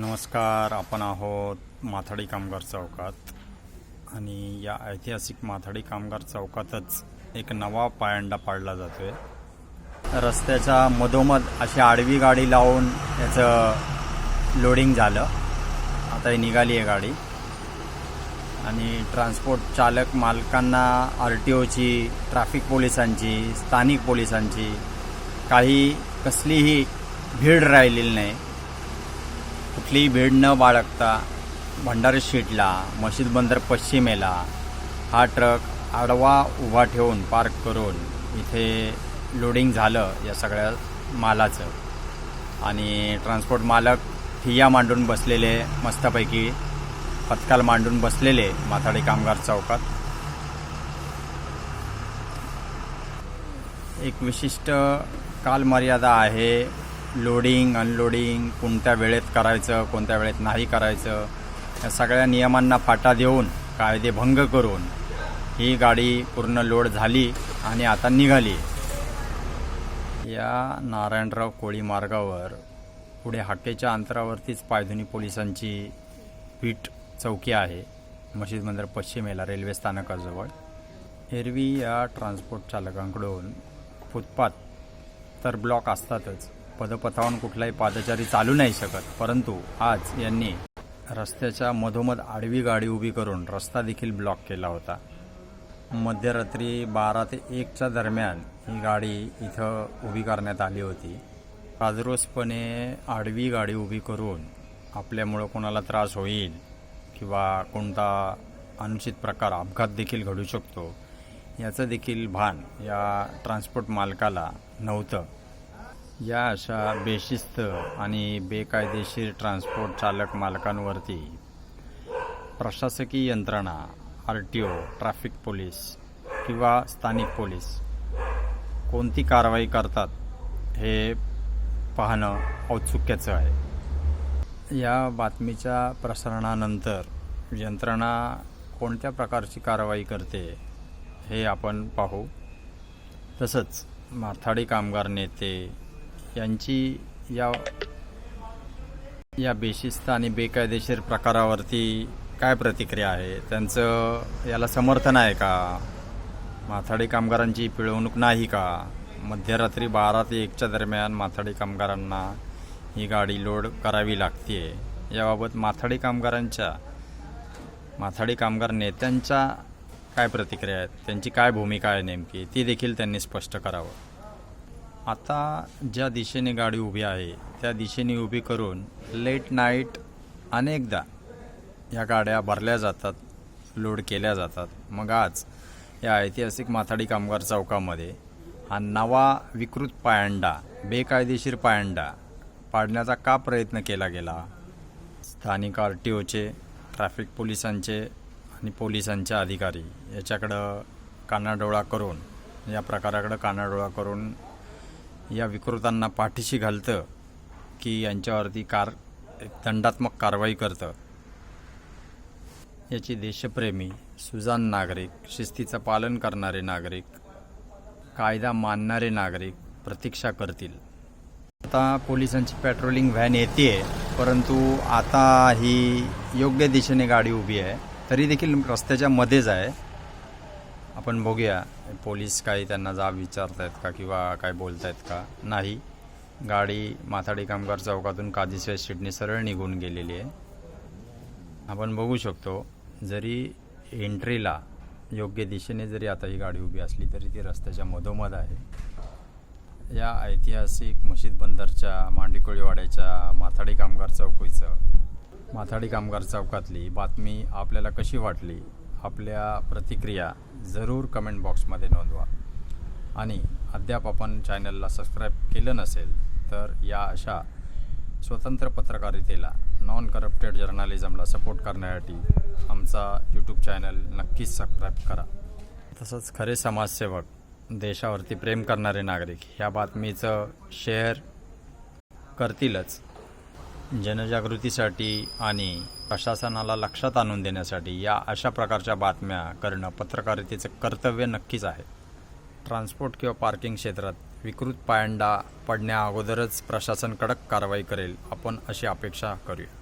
नमस्कार आपण आहोत माथाडी कामगार चौकात. आणि या ऐतिहासिक माथाडी कामगार चौकातच एक नवा पायंडा पाडला जातोय. रस्त्याच्या मधोमध अशी आडवी गाडी लावून याचं लोडिंग झालं. आता ही निघाली आहे गाडी. आणि ट्रान्सपोर्ट चालक मालकांना आर टी ओची ट्रॅफिक पोलिसांची स्थानिक पोलिसांची काही कसलीही भीड राहिलेली नाही. कुठलीही भीड न बाळगता भंडारी स्ट्रीटला मशीद बंदर पश्चिमेला हा ट्रक आडवा उभा ठेवून पार्क करून इथे लोडिंग झालं या सगळ्या मालाचं. आणि ट्रान्सपोर्ट मालक ठिय्या मांडून बसलेले मस्तपैकी पत्काल मांडून बसलेले माथाडी कामगार चौकात. एक विशिष्ट कालमर्यादा आहे लोडिंग अनलोडिंग कोणत्या वेळेत करायचं कोणत्या वेळेत नाही करायचं या सगळ्या नियमांना फाटा देऊन कायदेभंग करून ही गाडी पूर्ण लोड झाली आणि आता निघाली. या नारायणराव कोळी मार्गावर पुढे हाकेच्या अंतरावरतीच पायधुनी पोलिसांची पीठ चौकी आहे. मशीद मंदिर पश्चिमेला रेल्वे स्थानकाजवळ. एरवी या ट्रान्सपोर्ट चालकांकडून फुटपाथ तर ब्लॉक असतातच. पदपथावरून कुठलाही पादचारी चालू नाही शकत. परंतु आज यांनी रस्त्याच्या मधोमध आडवी गाडी उभी करून रस्ता देखील ब्लॉक केला होता. मध्यरात्री बारा ते एकच्या दरम्यान ही गाडी इथं उभी करण्यात आली होती. काजरोसपणे आडवी गाडी उभी करून आपल्यामुळं कोणाला त्रास होईल किंवा कोणता अनुचित प्रकार अपघात देखील घडू शकतो याचं देखील भान या ट्रान्सपोर्ट मालकाला नव्हतं. या अशा बेशिस्त आणि बेकायदेशीर ट्रान्सपोर्ट चालक मालकांवरती प्रशासकीय यंत्रणा R T O traffic police किंवा स्थानिक पोलीस कोणती कारवाई करतात हे पाहणं औत्सुक्याचं आहे. या बातमीच्या प्रसारणानंतर यंत्रणा कोणत्या प्रकारची कारवाई करते हे आपण पाहू. तसंच माथाडी कामगार नेते यांची या या बेशिस्त आणि बेकायदेशीर प्रकारावरती काय प्रतिक्रिया आहे? त्यांचं याला समर्थन आहे का? माथाडी कामगारांची पिळवणूक नाही का? मध्यरात्री बारा ते एकच्या दरम्यान माथाडी कामगारांना ही गाडी लोड करावी लागते याबाबत माथाडी कामगारांच्या माथाडी कामगार नेत्यांच्या काय प्रतिक्रिया आहेत? त्यांची काय भूमिका आहे नेमकी? ती देखील त्यांनी स्पष्ट करावं. आता ज्या दिशेने गाडी उभी आहे त्या दिशेने उभी करून लेट नाईट अनेकदा या गाड्या भरल्या जातात लोड केल्या जातात. मग आज या ऐतिहासिक माथाडी कामगार चौकामध्ये हा नवा विकृत पायंडा बेकायदेशीर पायंडा पाडण्याचा का प्रयत्न केला गेला? स्थानिक आर टी ओचे ट्रॅफिक पोलिसांचे आणि पोलिसांचे अधिकारी याच्याकडं कानाडोळा करून या प्रकाराकडं कानाडोळा करून या विकृतांना पाठीशी घालतं की यांच्यावरती कार एक दंडात्मक कारवाई करतं. याची देशप्रेमी सुजान नागरिक शिस्तीचं पालन करणारे नागरिक कायदा मानणारे नागरिक प्रतीक्षा करतील. आता पोलिसांची पेट्रोलिंग व्हॅन येते परंतु आता ही योग्य दिशेने गाडी उभी आहे. तरी देखील रस्त्याच्या मध्येच आहे. आपण बघूया पोलीस काही त्यांना जाब विचारतायत का किंवा काय बोलतायत का? नाही. गाडी माथाडी कामगार चौकातून कादिसवे स्ट्रीटने सरळ निघून गेलेली आहे. आपण बघू शकतो जरी एंट्रीला योग्य दिशेने जरी आता ही गाडी उभी असली तरी ती रस्त्याच्या मधोमध आहे. या ऐतिहासिक मशीद बंदरच्या मांडिकोळीवाड्याच्या माथाडी कामगार चौकीचं माथाडी कामगार चौकातली बातमी आपल्याला कशी वाटली? आपल्या प्रतिक्रिया जरूर कमेंट बॉक्समध्ये नोंदवा. आणि अद्याप आपण चॅनलला सबस्क्राईब केलं नसेल तर या अशा स्वतंत्र पत्रकारितेला नॉन करप्टेड जर्नालिझमला सपोर्ट करण्यासाठी आमचा यूट्यूब चॅनल नक्कीच सबस्क्राईब करा. तसंच खरे समाजसेवक देशावरती प्रेम करणारे नागरिक ह्या बातमीचं शेअर करतीलच. जनजागृतीसाठी आणि प्रशासनाला लक्षात आणून देण्यासाठी या अशा प्रकारच्या बातम्या करणं पत्रकारितेचं कर्तव्य नक्कीच आहे. ट्रान्सपोर्ट किंवा पार्किंग क्षेत्रात विकृत पायंडा पडण्याअगोदरच प्रशासन कडक कारवाई करेल. आपण अशी अपेक्षा करूया.